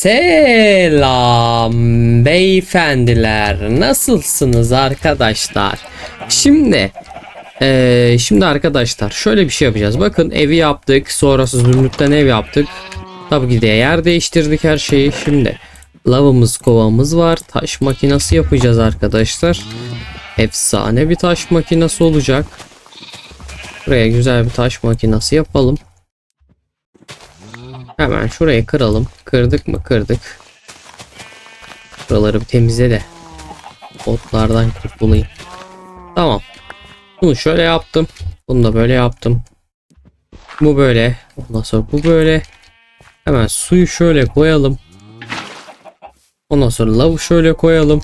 Selam beyefendiler. Nasılsınız arkadaşlar? Şimdi eee, şimdi arkadaşlar şöyle bir şey yapacağız. Bakın evi yaptık. Sonrası zümrütten ev yaptık. Tabii ki de yer değiştirdik her şeyi. Şimdi lavımız kovamız var. Taş makinesi yapacağız arkadaşlar. Efsane bir taş makinesi olacak. Buraya güzel bir taş makinesi yapalım. Hemen şurayı kıralım. Kırdık mı kırdık. Buraları bir temizle de. Otlardan kurtulayım. Tamam. Bunu şöyle yaptım. Bunu da böyle yaptım. Bu böyle. Ondan sonra bu böyle. Hemen suyu şöyle koyalım. Ondan sonra lavı şöyle koyalım.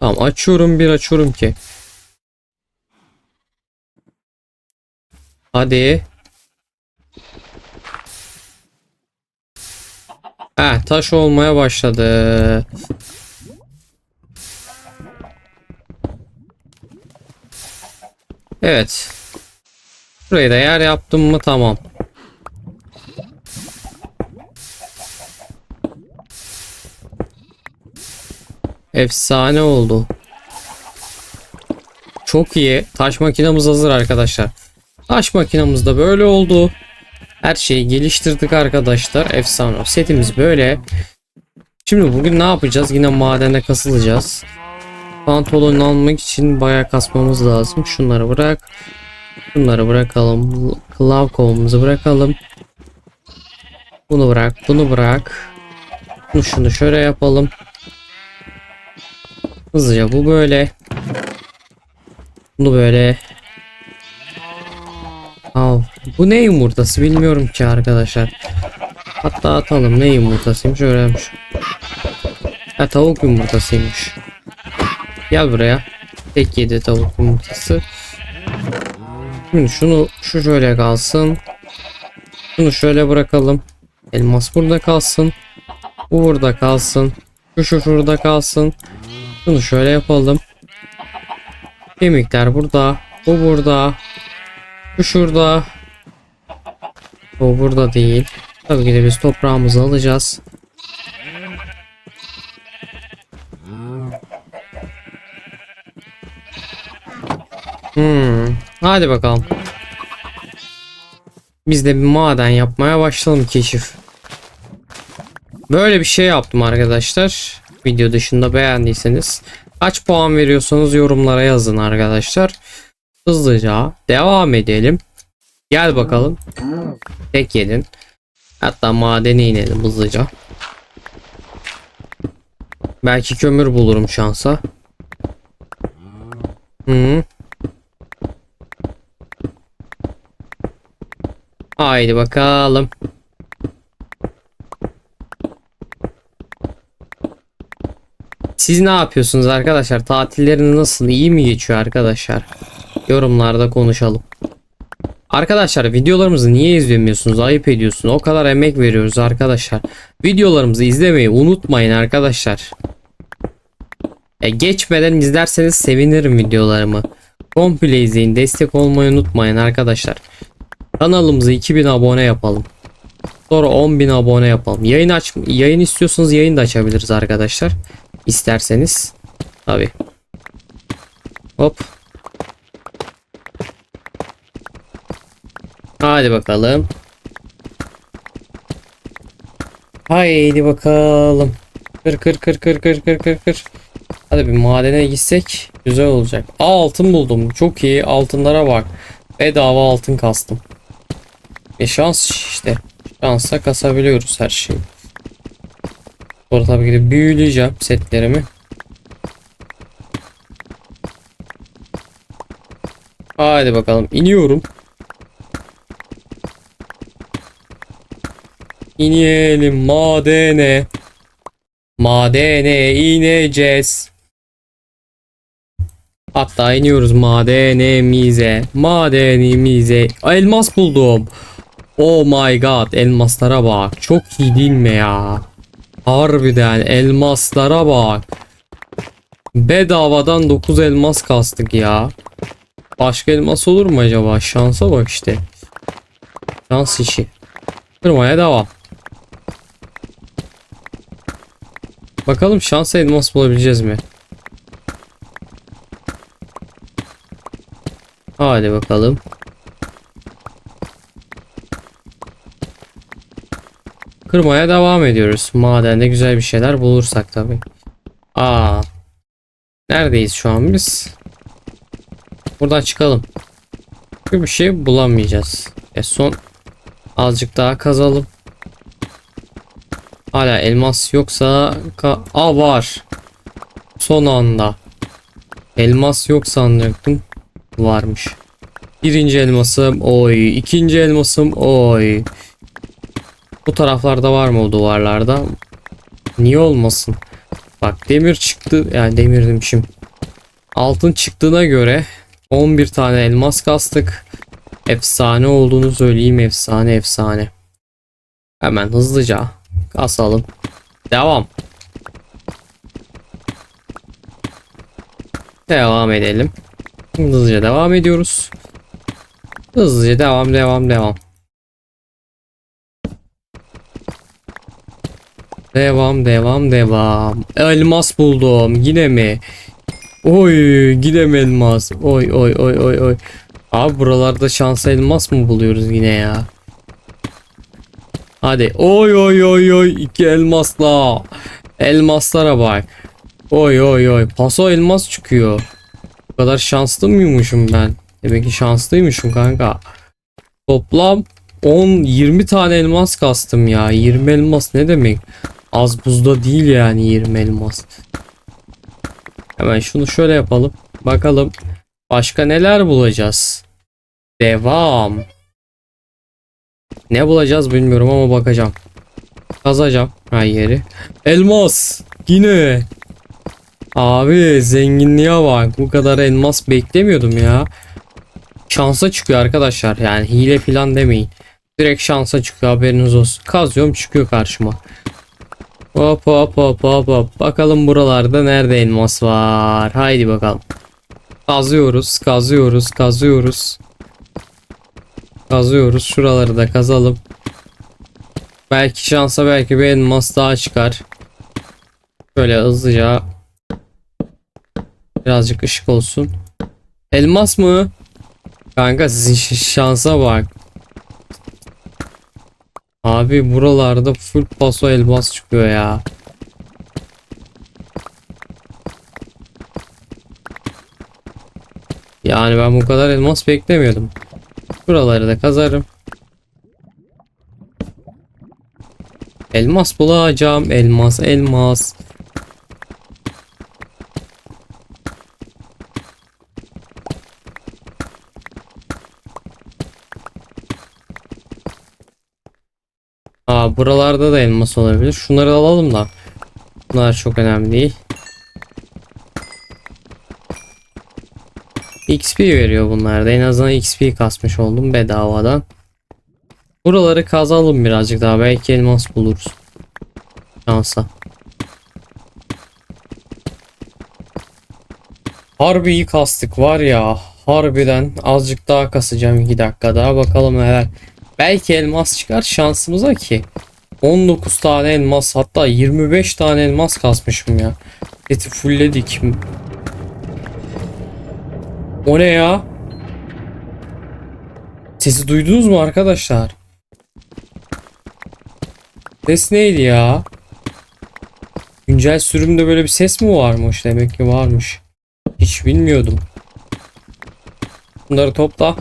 Tamam açıyorum bir açıyorum ki. Hadi. Heh taş olmaya başladı. Evet. Burayı da yer yaptım mı tamam. Efsane oldu. Çok iyi. Taş makinamız hazır arkadaşlar. Taş makinamız da böyle oldu. Her şeyi geliştirdik arkadaşlar. Efsane. Setimiz böyle. Şimdi bugün ne yapacağız? Yine madene kasılacağız. Pantolon almak için bayağı kasmamız lazım. Şunları bırak. Bunları bırakalım. Klav kovumuzu bırakalım. Bunu bırak. Bunu bırak. Bunu şunu şöyle yapalım. Hızlıca bu böyle. Bunu böyle. Bu ne yumurtası bilmiyorum ki arkadaşlar. Hatta atalım ne yumurtasıymış öğrenmiş. Ha tavuk yumurtasıymış. Gel buraya. Tek yedi tavuk yumurtası. Şimdi şunu şu şöyle kalsın. Şunu şöyle bırakalım. Elmas burada kalsın. Bu burada kalsın. Şu şu şurada kalsın. Şunu şöyle yapalım. Kemikler burada. Bu burada. Bu şurada. Bu burada değil. Tabii ki de biz toprağımızı alacağız. Hmm. Hadi bakalım. Biz de bir maden yapmaya başlayalım keşif. Böyle bir şey yaptım arkadaşlar. Video dışında beğendiyseniz kaç puan veriyorsanız yorumlara yazın arkadaşlar. Hızlıca devam edelim. Gel bakalım. Tek yedin. Hatta madene inelim hızlıca. Belki kömür bulurum şansa. Hı. Haydi bakalım. Siz ne yapıyorsunuz arkadaşlar? Tatilleriniz nasıl? İyi mi geçiyor arkadaşlar? Yorumlarda konuşalım. Arkadaşlar videolarımızı niye izlemiyorsunuz? Ayıp ediyorsun. O kadar emek veriyoruz arkadaşlar. Videolarımızı izlemeyi unutmayın arkadaşlar. E, geçmeden izlerseniz sevinirim videolarımı. Komple izleyin. Destek olmayı unutmayın arkadaşlar. Kanalımızı 2000 abone yapalım. Sonra 10.000 abone yapalım. Yayın aç yayın istiyorsanız yayın da açabiliriz arkadaşlar. İsterseniz. Tabi. Hop. Hadi bakalım. Haydi bakalım. Kır kır kır kır kır kır kır kır. Hadi bir madene gitsek güzel olacak. Aa altın buldum. Çok iyi. Altınlara bak. Bedava altın kastım. E şans işte. Şansa kasabiliyoruz her şeyi. Sonra tabii ki de büyüleyeceğim setlerimi. Haydi bakalım iniyorum. İnelim madene. Madene ineceğiz. Hatta iniyoruz madenimize. Madenimize. Elmas buldum. Oh my god elmaslara bak. Çok iyi değil mi ya? Harbiden elmaslara bak. Bedavadan 9 elmas kastık ya. Başka elmas olur mu acaba? Şansa bak işte. Şans işi. Kırmaya devam. Bakalım şansa elmas bulabileceğiz mi? Hadi bakalım. Kırmaya devam ediyoruz. Madende güzel bir şeyler bulursak tabii. Aa. Neredeyiz şu an biz? Buradan çıkalım. Bir şey bulamayacağız. E son azıcık daha kazalım. Hala elmas yoksa ka Aa var. Son anda. Elmas yok sanacaktım. Varmış. Birinci elmasım oy. ikinci elmasım oy. Bu taraflarda var mı o duvarlarda? Niye olmasın? Bak demir çıktı. Yani demir demişim. Altın çıktığına göre 11 tane elmas kastık. Efsane olduğunu söyleyeyim. Efsane efsane. Hemen hızlıca kasalım. Devam. Devam edelim. Hızlıca devam ediyoruz. Hızlıca devam devam devam. Devam devam devam. Elmas buldum. Yine mi? Oy yine mi elmas? Oy oy oy oy oy. Abi buralarda şans elmas mı buluyoruz yine ya? Hadi. Oy oy oy oy. iki elmasla. Elmaslara bak. Oy oy oy. Paso elmas çıkıyor. Bu kadar şanslı mıymışım ben? Demek ki şanslıymışım kanka. Toplam 10-20 tane elmas kastım ya. 20 elmas ne demek? Az buzda değil yani 20 elmas. Hemen şunu şöyle yapalım. Bakalım başka neler bulacağız. Devam. Ne bulacağız bilmiyorum ama bakacağım. Kazacağım her yeri. Elmas. Yine. Abi zenginliğe bak. Bu kadar elmas beklemiyordum ya. Şansa çıkıyor arkadaşlar. Yani hile falan demeyin. Direkt şansa çıkıyor haberiniz olsun. Kazıyorum çıkıyor karşıma. Hop hop hop hop hop. Bakalım buralarda nerede elmas var. Haydi bakalım. Kazıyoruz, kazıyoruz, kazıyoruz. Kazıyoruz. Şuraları da kazalım. Belki şansa belki bir elmas daha çıkar. Şöyle hızlıca birazcık ışık olsun. Elmas mı? Kanka sizin şansa bak. Abi buralarda full paso elmas çıkıyor ya. Yani ben bu kadar elmas beklemiyordum. Buraları da kazarım. Elmas bulacağım. Elmas, elmas. Aa buralarda da elmas olabilir. Şunları alalım da. Bunlar çok önemli değil. XP veriyor bunlar da. En azından XP kasmış oldum bedavadan. Buraları kazalım birazcık daha. Belki elmas buluruz. Şansa. Harbi iyi kastık var ya. Harbiden azıcık daha kasacağım 2 dakika daha. Bakalım neler. Belki elmas çıkar şansımıza ki. 19 tane elmas hatta 25 tane elmas kasmışım ya. Seti fullledik. O ne ya? Sesi duydunuz mu arkadaşlar? Ses neydi ya? Güncel sürümde böyle bir ses mi varmış? Demek ki varmış. Hiç bilmiyordum. Bunları topla.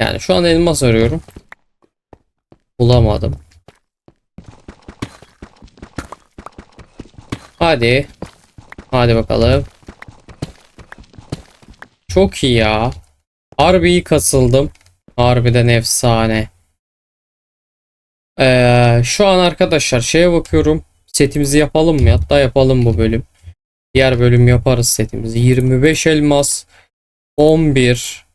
Yani şu an elmas arıyorum. Bulamadım. Hadi. Hadi bakalım. Çok iyi ya. Harbi iyi kasıldım. Harbiden efsane. Ee, şu an arkadaşlar şeye bakıyorum. Setimizi yapalım mı? Hatta yapalım bu bölüm. Diğer bölüm yaparız setimizi. 25 elmas. 11.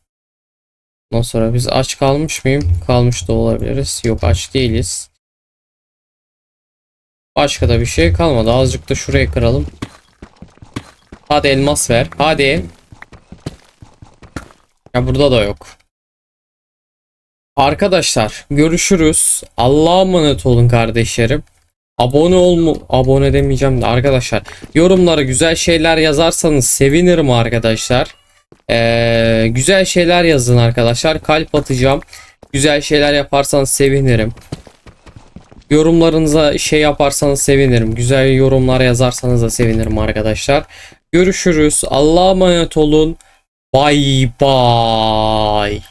Ondan sonra biz aç kalmış mıyım? Kalmış da olabiliriz. Yok aç değiliz. Başka da bir şey kalmadı. Azıcık da şuraya kıralım. Hadi elmas ver. Hadi. Ya burada da yok. Arkadaşlar görüşürüz. Allah'a emanet olun kardeşlerim. Abone olmu abone demeyeceğim de arkadaşlar yorumlara güzel şeyler yazarsanız sevinirim arkadaşlar. Ee, güzel şeyler yazın arkadaşlar. Kalp atacağım. Güzel şeyler yaparsanız sevinirim. Yorumlarınıza şey yaparsanız sevinirim. Güzel yorumlar yazarsanız da sevinirim arkadaşlar. Görüşürüz. Allah'a emanet olun. Bye bye.